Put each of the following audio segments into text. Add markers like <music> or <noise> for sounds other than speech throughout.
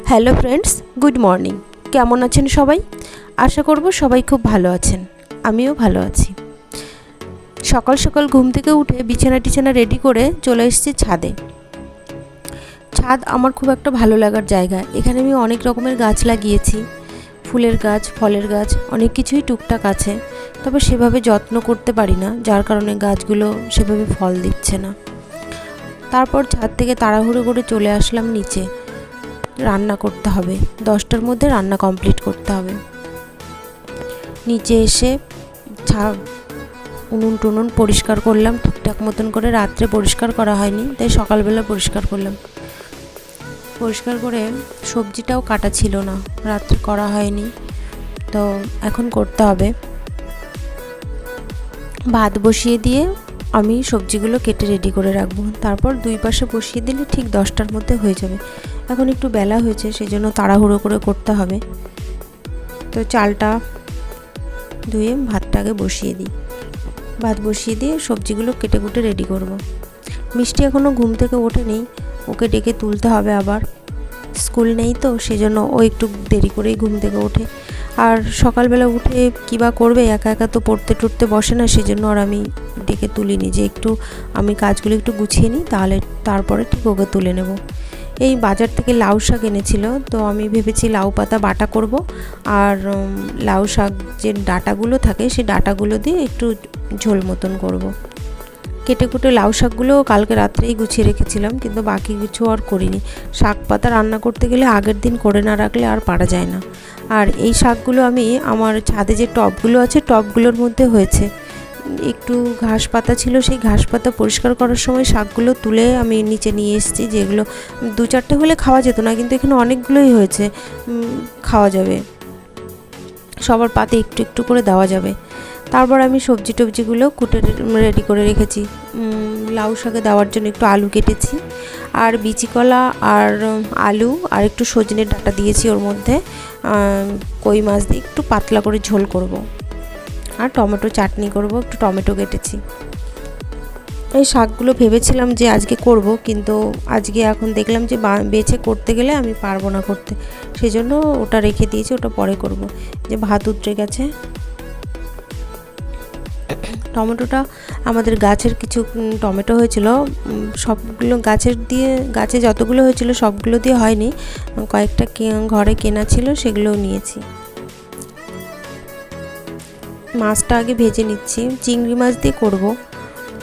Hello friends, good morning. কেমন আছেন সবাই? আশা করব সবাই খুব ভালো আছেন। আমিও ভালো আছি। সকাল সকাল ঘুম থেকে উঠে বিছানা টিছানা রেডি করে চলে এসেছি ছাদে। ছাদ আমার খুব একটা ভালো লাগার জায়গা। এখানে আমি অনেক রকমের গাছ লাগিয়েছি। ফুলের গাছ, ফলের গাছ, অনেক কিছুই টুকটাক আছে। তবে সেভাবে যত্ন করতে পারি না, যার কারণে গাছগুলো সেভাবে ফল দিচ্ছে না। তারপর ছাদ থেকে তাড়াহুড়ো করে চলে আসলাম নিচে। রান্না করতে হবে। দশটার মধ্যে রান্না কমপ্লিট করতে হবে। নিচে এসে ছা, উনুন টুনুন পরিষ্কার করলাম। ঠিকঠাক মতন করে রাত্রে পরিষ্কার করা হয়নি, তাই সকালবেলা পরিষ্কার করলাম। পরিষ্কার করে সবজিটাও কাটা ছিল না, রাত্রে করা হয়নি। তো এখন করতে হবে। ভাত বসিয়ে দিয়ে আমি সবজিগুলো কেটে রেডি করে রাখব। তারপর দুই পাশে বসিয়ে দিলে ঠিক দশটার মধ্যে হয়ে যাবে। এখন একটু বেলা হয়েছে সেই জন্য তাড়াহুড়ো করে করতে হবে। তো চালটা ধুয়ে ভাতটাকে বসিয়ে দিই। ভাত বসিয়ে দিয়ে সবজিগুলো কেটে কুটে রেডি করব। মিষ্টি এখনও ঘুম থেকে ওঠেনি, ওকে ডেকে তুলতে হবে আবার। স্কুল নেই তো, সেজন্য ও একটু দেরি করেই ঘুম থেকে ওঠে। আর সকালবেলা উঠে কী বা করবে, একা একা তো পড়তে টুটতে বসে না, সেজন্য আর আমি ডেকে তুলিনি। যে একটু আমি কাজগুলো একটু গুছিয়ে নিই, তাহলে তারপরে ঠিক ওকে তুলে নেব। এই বাজার থেকে লাউ শাক এনেছিল। তো আমি ভেবেছি লাউ পাতা বাটা করব। আর লাউ শাক যে ডাটাগুলো থাকে সেই ডাটাগুলো দিয়ে একটু ঝোল মতন করব। কেটে কুটে লাউ শাকগুলো কালকে রাত্রেই গুছিয়ে রেখেছিলাম, কিন্তু বাকি কিছু আর করিনি। শাক পাতা রান্না করতে গেলে আগের দিন করে না রাখলে আর পারা যায় না। আর এই শাকগুলো আমি আমার ছাদে যে টবগুলো আছে, টবগুলোর মধ্যে হয়েছে। একটু ঘাস পাতা ছিল, সেই ঘাস পাতা পরিষ্কার করার সময় শাকগুলো তুলে আমি নিচে নিয়ে এসেছি, যেগুলো দু চারটে হলে খাওয়া যেত না, কিন্তু এখানে অনেকগুলোই হয়েছে খাওয়া যাবে। সবার পাতে একটু একটু করে দেওয়া যাবে। তারপর আমি সবজি টবজিগুলো কুটে রেডি করে রেখেছি। লাউ শাকে দেওয়ার জন্য একটু আলু কেটেছি, আর বিচি কলা আর আলু, আর একটু সজনের ডাঁটা দিয়েছি ওর মধ্যে কই মাছ দিয়ে একটু পাতলা করে ঝোল করব। আর টমেটো চাটনি করব, একটু টমেটো কেটেছি। এই শাকগুলো ভেবেছিলাম যে আজকে করব, কিন্তু আজকে এখন দেখলাম যে বেছে করতে গেলে আমি পারব না করতে। সেজন্য ওটা রেখে দিয়েছি, ওটা পরে করব। যে ভাত উতরে গেছে। টমেটোটা আমাদের গাছের কিছু টমেটো হয়েছিল। সবগুলো গাছের দিয়ে, গাছে যতগুলো হয়েছিল সবগুলো দিয়ে হয়নি। কয়েকটা ঘরে কেনা ছিল সেগুলোও নিয়েছি। মাছটা আগে ভেজে নিচ্ছি। চিংড়ি মাছ দিয়ে করব।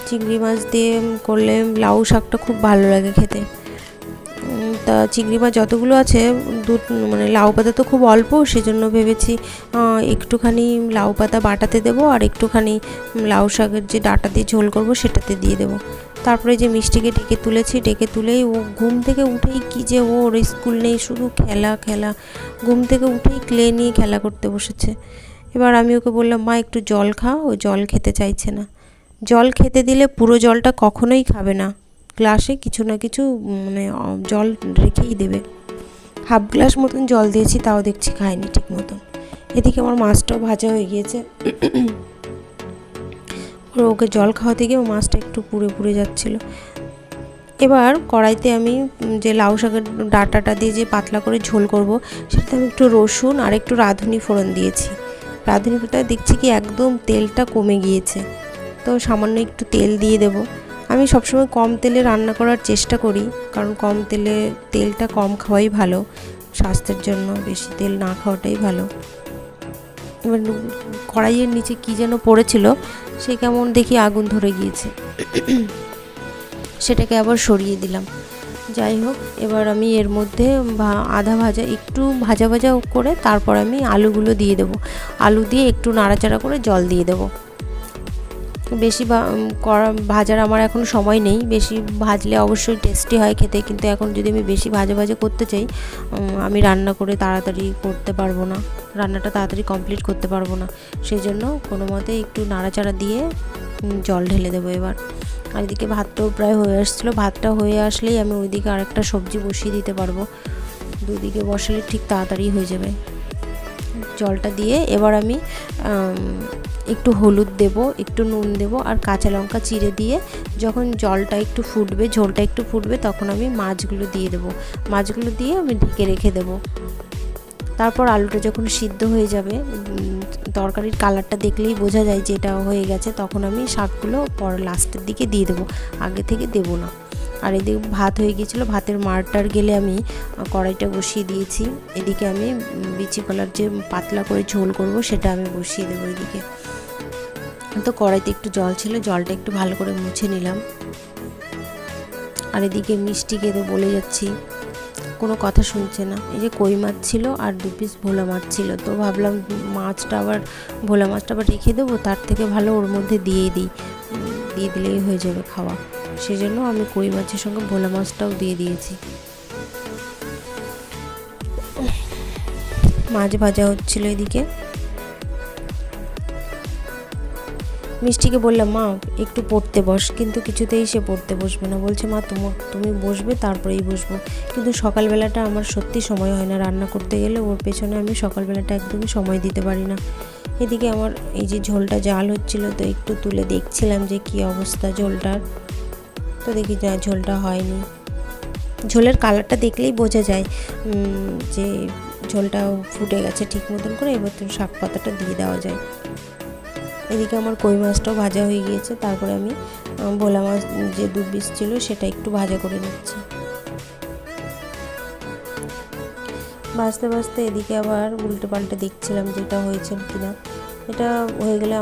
চিংড়ি মাছ দিয়ে করলে লাউ শাকটা খুব ভালো লাগে খেতে। তা চিংড়ি মাছ যতগুলো আছে, দু মানে লাউ পাতা তো খুব অল্প, সেজন্য ভেবেছি একটুখানি লাউ পাতা বাটাতে দেবো আর একটুখানি লাউ শাকের যে ডাটা দিয়ে ঝোল করব সেটাতে দিয়ে দেবো। তারপরে যে মিষ্টিকে ডেকে তুলেছি, ডেকে তুলেই ও ঘুম থেকে উঠেই কি যে ওর স্কুল নেই, শুধু খেলা খেলা। ঘুম থেকে উঠেই ক্লে নিয়ে খেলা করতে বসেছে। এবার আমি ওকে বললাম, মা, একটু জল খা ও জল খেতে চাইছে না। জল খেতে দিলে পুরো জলটা কখনোই খাবে না। গ্লাসে কিছু না কিছু মানে জল রেখেই দেবে। হাফ গ্লাস মতন জল দিয়েছি, তাও দেখছি খায়নি ঠিক মতন। এদিকে আমার মাছটাও ভাজা হয়ে গিয়েছে। ওকে জল খাওয়াতে গিয়ে মাছটা একটু পুড়ে পুড়ে যাচ্ছিল। এবার কড়াইতে আমি যে লাউ শাকের ডাঁটাটা দিয়ে যে পাতলা করে ঝোল করব, সেটাতে আমি একটু রসুন আর একটু রাঁধুনি ফোড়ন দিয়েছি। রাঁধুনি ফোড়নটা দেখছি কি একদম তেলটা কমে গিয়েছে। তো সামান্য একটু তেল দিয়ে দেব। আমি সবসময় কম তেলে রান্না করার চেষ্টা করি, কারণ কম তেলে তেলটা কম খাওয়াই ভালো। স্বাস্থ্যের জন্য বেশি তেল না খাওয়াটাই ভালো। এবার কড়াইয়ের নিচে কি যেন পড়েছিল, সে কেমন দেখি আগুন ধরে গিয়েছে। সেটাকে আবার সরিয়ে দিলাম। যাই হোক, এবার আমি এর মধ্যে আধা ভাজা, একটু ভাজা ভাজা করে তারপর আমি আলুগুলো দিয়ে দেবো। আলু দিয়ে একটু নাড়াচাড়া করে জল দিয়ে দেবো। বেশি ভাজার আমার এখন সময় নেই। বেশি ভাজলে অবশ্যই টেস্টি হয় খেতে, কিন্তু এখন যদি আমি বেশি ভাজা ভাজা করতে চাই আমি রান্না করে তাড়াতাড়ি করতে পারব না। রান্নাটা তাড়াতাড়ি কমপ্লিট করতে পারব না। সেই জন্য কোনো মতে একটু নাড়াচাড়া দিয়ে জল ঢেলে দেবো এবার। আর এদিকে ভাতটাও প্রায় হয়ে আসছিল। ভাতটা হয়ে আসলেই আমি ওইদিকে আরেকটা সবজি বসিয়ে দিতে পারব। দুদিকে বসালে ঠিক তাড়াতাড়ি হয়ে যাবে। জলটা দিয়ে এবার আমি একটু হলুদ দেব, একটু নুন দেব আর কাঁচা লঙ্কা চিড়ে দিয়ে যখন জলটা একটু ফুটবে, ঝোলটা একটু ফুটবে তখন আমি মাছগুলো দিয়ে দেবো। মাছগুলো দিয়ে আমি ঢেকে রেখে দেবো। তারপর আলুটা যখন সিদ্ধ হয়ে যাবে তরকারির কালারটা দেখলেই বোঝা যায় যে এটা হয়ে গেছে, তখন আমি শাকগুলো পর লাস্টের দিকে দিয়ে দেবো, আগে থেকে দেবো না। আর এদিকে ভাত হয়ে গিয়েছিল, ভাতের মারটার গেলে আমি কড়াইটা বসিয়ে দিয়েছি, এদিকে আমি বিচি কলার যে পাতলা করে ঝোল করব সেটা আমি বসিয়ে দেবো এদিকে। তো কড়াইতে একটু জল ছিল, জলটা একটু ভালো করে মুছে নিলাম। আর এদিকে মিষ্টি কেঁদে বলে যাচ্ছি। কোনো কথা শুনছে না। এই যে কই মাছ ছিল আর দু পিস ভোলা মাছ ছিল। তো ভাবলাম মাছটা আবার, ভোলা মাছটা আবার রেখে দেবো, তার থেকে ভালো ওর মধ্যে দিয়ে দিই। দিয়ে দিলেই হয়ে যাবে খাওয়া। সেজন্য আমি কই মাছের সঙ্গে ভোলা মাছটাও দিয়ে দিয়েছি। মাছ ভাজা হচ্ছিল এদিকে। মিষ্টিকে বললাম, মা, একটু পড়তে বস। কিন্তু কিছুতেই সে পড়তে বসবে না। বলছে, মা তোমার তুমি বসবে, তারপরেই বসবো। কিন্তু সকালবেলাটা আমার সত্যি সময় হয় না রান্না করতে গেলে। ওর পেছনে আমি সকালবেলাটা একদমই সময় দিতে পারি না। এদিকে আমার এই যে ঝোলটা জাল হচ্ছিল, তো একটু তুলে দেখছিলাম যে কি অবস্থা ঝোলটার। তো দেখি যা ঝোলটা হয়নি। ঝোলের কালারটা দেখলেই বোঝা যায় যে ঝোলটা ফুটে গেছে ঠিক মতন করে। এবার তো শাক পাতাটা দিয়ে দেওয়া যায়। এদিকে আমার কই মাছটাও ভাজা হয়ে গিয়েছে, তারপরে আমি ভোলা মাছ যে দু পিস ছিল সেটা একটু ভাজা করে নিচ্ছি। ভাজতে ভাজতে এদিকে আবার উল্টে পাল্টে দেখছিলাম যে এটা হয়েছে কিনা। এটা হয়ে গেলে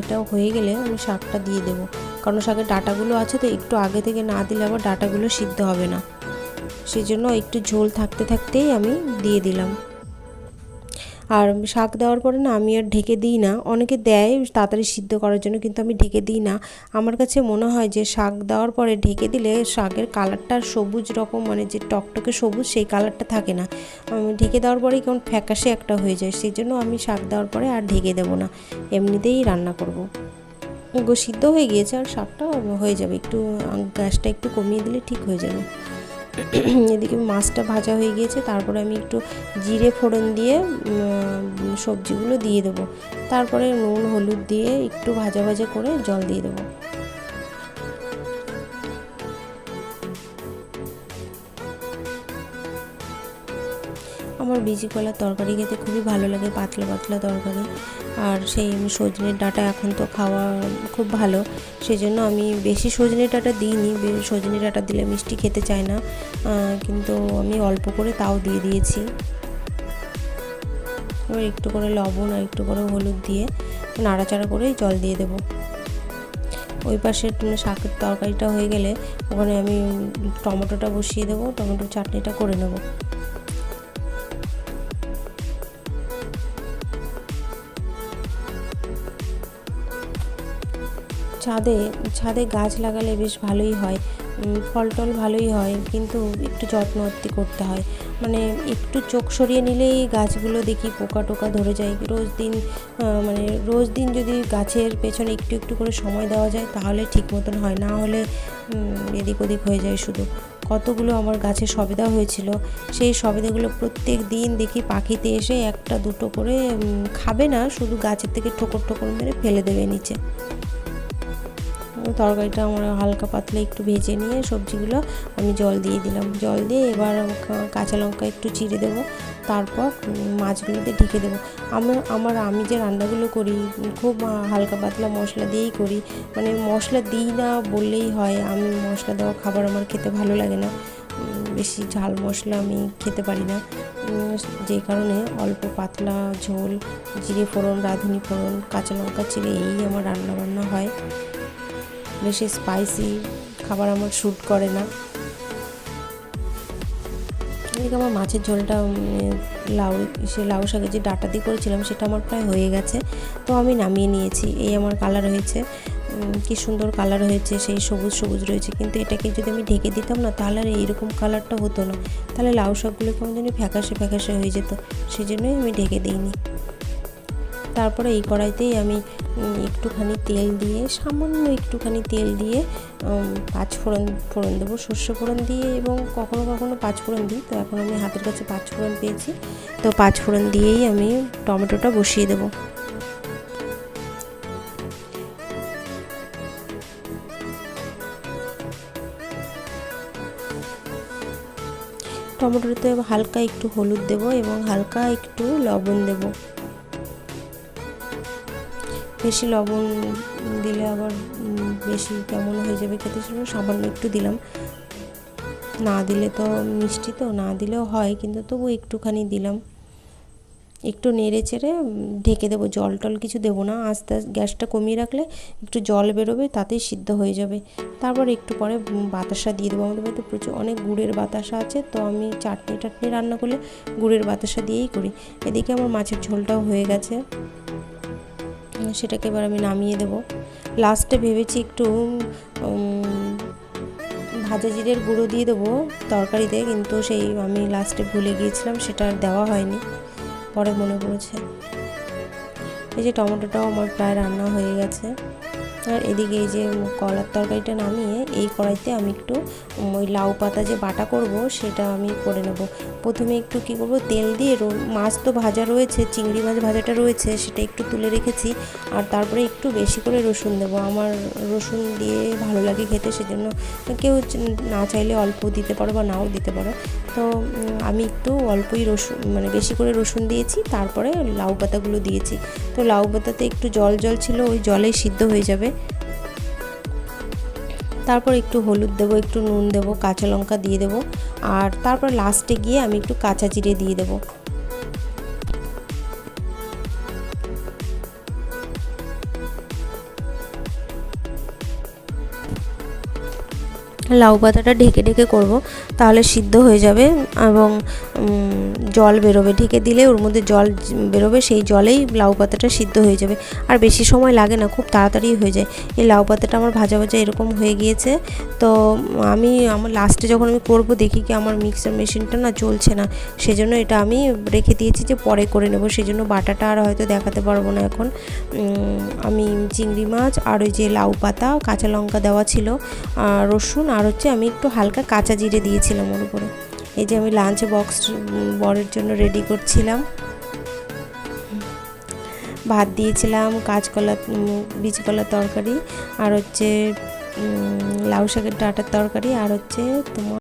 এটা হয়ে গেলে আমি শাকটা দিয়ে দেবো। কারণ শাকের ডাটাগুলো আছে তো, একটু আগে থেকে না দিলে আবার ডাটাগুলো সিদ্ধ হবে না। সেই জন্য একটু ঝোল থাকতে থাকতেই আমি দিয়ে দিলাম। আর শাক দেওয়ার পরে না আমি আর ঢেকে দিই না। অনেকে দেয় তাড়াতাড়ি সিদ্ধ করার জন্য, কিন্তু আমি ঢেকে দিই না। আমার কাছে মনে হয় যে শাক দেওয়ার পরে ঢেকে দিলে শাকের কালারটা সবুজ রকম মানে যে টকটকে সবুজ, সেই কালারটা থাকে না। আমি ঢেকে দেওয়ার পরেই কেমন ফ্যাকাশে একটা হয়ে যায়। সেই জন্য আমি শাক দেওয়ার পরে আর ঢেকে দেবো না। এমনিতেই রান্না করব। সিদ্ধ হয়ে গিয়েছে আর শাকটা হয়ে যাবে। একটু, গ্যাসটা একটু কমিয়ে দিলে ঠিক হয়ে যাবে। <clears throat> এদিকে মাছটা ভাজা হয়ে গিয়েছে, তারপরে আমি একটু জিরে ফোড়ন দিয়ে সবজিগুলো দিয়ে দেবো। তারপরে নুন, হলুদ দিয়ে একটু ভাজা ভাজা করে জল দিয়ে দেবো। আমার বিজি কলার তরকারি খেতে খুবই ভালো লাগে, পাতলা পাতলা তরকারি। আর সেই সজনের ডাটা এখন তো খাওয়া খুব ভালো। সেই জন্য আমি বেশি সজনে ডাঁটা দিইনি সজনে ডাটা দিলে মিষ্টি খেতে চায় না। কিন্তু আমি অল্প করে তাও দিয়ে দিয়েছি। এবার একটু করে লবণ আর একটু করে হলুদ দিয়ে নাড়াচাড়া করেই জল দিয়ে দেবো। ওই পাশে শাকের তরকারিটা হয়ে গেলে ওখানে আমি টমেটোটা বসিয়ে দেবো, টমেটোর চাটনিটা করে নেব। ছাদে ছাদে গাছ লাগালে বেশ ভালোই হয়। ফল টল ভালোই হয়, কিন্তু একটু যত্ন আত্তি করতে হয়। মানে একটু চোখ সরিয়ে নিলেই গাছগুলো দেখি পোকা টোকা ধরে যায়। রোজ দিন মানে রোজ দিন যদি গাছের পেছনে একটু একটু করে সময় দেওয়া যায়, তাহলে ঠিক মতন হয়। না হলে এদিক ওদিক হয়ে যায় শুধু। কতগুলো আমার গাছে সবেদা হয়েছিল, সেই সবেদাগুলো প্রত্যেক দিন দেখি পাখিতে এসে একটা দুটো করে খাবে না, শুধু গাছের থেকে ঠোকর ঠোকর মেরে ফেলে দেবে নিচে। তরকারিটা আমার হালকা পাতলা একটু ভেজে নিয়ে সবজিগুলো আমি জল দিয়ে দিলাম। জল দিয়ে এবার কাঁচা লঙ্কা একটু চিড়ে দেবো, তারপর মাছগুলোতে ঢেকে দেবো। আমার আমার, আমি যে রান্নাগুলো করি, খুব হালকা পাতলা মশলা দিয়েই করি। মানে মশলা দিই না বললেই হয়, আমি মশলা দেওয়া খাবার আমার খেতে ভালো লাগে না। বেশি ঝাল মশলা আমি খেতে পারি না। যে কারণে অল্প পাতলা ঝোল, জিরে ফোড়ন, রাঁধুনি ফোড়ন, কাঁচা লঙ্কা চিড়ে এই আমার রান্না বান্না বেশি স্পাইসি খাবার আমার শ্যুট করে না। এদিকে আমার মাছের ঝোলটা লাউ, সে লাউ শাকের যে ডাটা দিয়ে করেছিলাম সেটা আমার প্রায় হয়ে গেছে। তো আমি নামিয়ে নিয়েছি, এই আমার কালার হয়েছে। কি সুন্দর কালার হয়েছে, সেই সবুজ সবুজ রয়েছে। কিন্তু এটাকে যদি আমি ঢেকে দিতাম না, তাহলে আর এইরকম কালারটা হতো না। তাহলে লাউ শাকগুলো কেমন জানি ফ্যাকাশে ফ্যাকাশে হয়ে যেত সেই জন্যই আমি ঢেকে দিইনি। তারপরে এই কড়াইতেই আমি একটুখানি তেল দিয়ে, সামান্য একটুখানি তেল দিয়ে পাঁচ ফোড়ন ফোড়ন দেবো। সর্ষে ফোড়ন দিয়ে এবং কখনো কখনো পাঁচ ফোড়ন দিই। তো এখন আমি হাতের কাছে পাঁচ ফোড়ন পেয়েছি। তো পাঁচ ফোড়ন দিয়েই আমি টমেটোটা বসিয়ে দেবো। টমেটোতে হালকা একটু হলুদ দেব এবং হালকা একটু লবণ দেবো। বেশি লবণ দিলে আবার বেশি কেমন হয়ে যাবে খেতে সেজন্য সামান্য একটু দিলাম। না দিলে তো মিষ্টি তো, না দিলেও হয়, কিন্তু তবু একটুখানি দিলাম। একটু নেড়ে চেড়ে ঢেকে দেবো। জল টল কিছু দেবো না, আস্তে আস্তে গ্যাসটা কমিয়ে রাখলে একটু জল বেরোবে, তাতেই সিদ্ধ হয়ে যাবে। তারপর একটু পরে বাতাসা দিয়ে দেবো। আমাদের বাড়িতে প্রচুর, অনেক গুড়ের বাতাসা আছে, তো আমি চাটনি টাটনি রান্না করলে গুড়ের বাতাসা দিয়েই করি। এদিকে আমার মাছের ঝোলটাও হয়ে গেছে। সেটাকে এবার আমি নামিয়ে দেব। লাস্টে ভেবেছি একটু ভাজা জিরের গুঁড়ো দিয়ে দেবো তরকারিতে, কিন্তু সেই আমি লাস্টে ভুলে গিয়েছিলাম, সেটা আর দেওয়া হয়নি। পরে মনে পড়েছে। এই যে টমেটোটাও আমার প্রায় রান্না হয়ে গেছে। আর এদিকে এই যে কলার তরকারিটা নামিয়ে এই কড়াইতে আমি একটু ওই লাউ পাতা যে বাটা করব সেটা আমি করে নেব। প্রথমে একটু কি করব, তেল দিয়ে মাছ তো ভাজা রয়েছে, চিংড়ি মাছ ভাজাটা রয়েছে, সেটা একটু তুলে রেখেছি। আর তারপরে একটু বেশি করে রসুন দেব। আমার রসুন দিয়ে ভালো লাগে খেতে, সেজন্য কেউ না চাইলে অল্প দিতে পারো বা নাও দিতে পারো। তো আমি একটু অল্পই রসুন মানে বেশি করে রসুন দিয়েছি, তারপরে লাউ পাতাগুলো দিয়েছি। তো লাউ পাতাতে একটু জল জল ছিল, ওই জলেই সিদ্ধ হয়ে যাবে। তারপর একটু হলুদ দেবো, একটু নুন দেবো, কাঁচা লঙ্কা দিয়ে দেবো, আর তারপর লাস্টে গিয়ে আমি একটু কাঁচা জিরে দিয়ে দেবো। লাউ পাতাটা ঢেকে ঢেকে করব, তাহলে সিদ্ধ হয়ে যাবে এবং জল বেরোবে। ঢেকে দিলে ওর মধ্যে জল বেরোবে, সেই জলেই লাউ পাতাটা সিদ্ধ হয়ে যাবে। আর বেশি সময় লাগে না, খুব তাড়াতাড়ি হয়ে যায়। এই লাউ পাতাটা আমার ভাজা ভাজা এরকম হয়ে গিয়েছে। তো আমি, আমার লাস্টে যখন আমি করব, দেখি কি আমার মিক্সার মেশিনটা না চলছে না। সেজন্য এটা আমি রেখে দিয়েছি যে পরে করে নেব। সেজন্য বাটাটা আর হয়তো দেখাতে পারব না এখন। আমি চিংড়ি মাছ আর ওই যে লাউ পাতা, কাঁচা লঙ্কা দেওয়া ছিল রসুন আর হচ্ছে আমি একটু হালকা কাঁচা জিরে দিয়েছিলাম ওর উপরে। এই যে আমি লাঞ্চ বক্স বরের জন্য রেডি করছিলাম। ভাত দিয়েছিলাম, কাঁচকলা বীজকলার তরকারি, আর হচ্ছে লাউ শাকের ডাঁটার তরকারি, আর হচ্ছে তোমার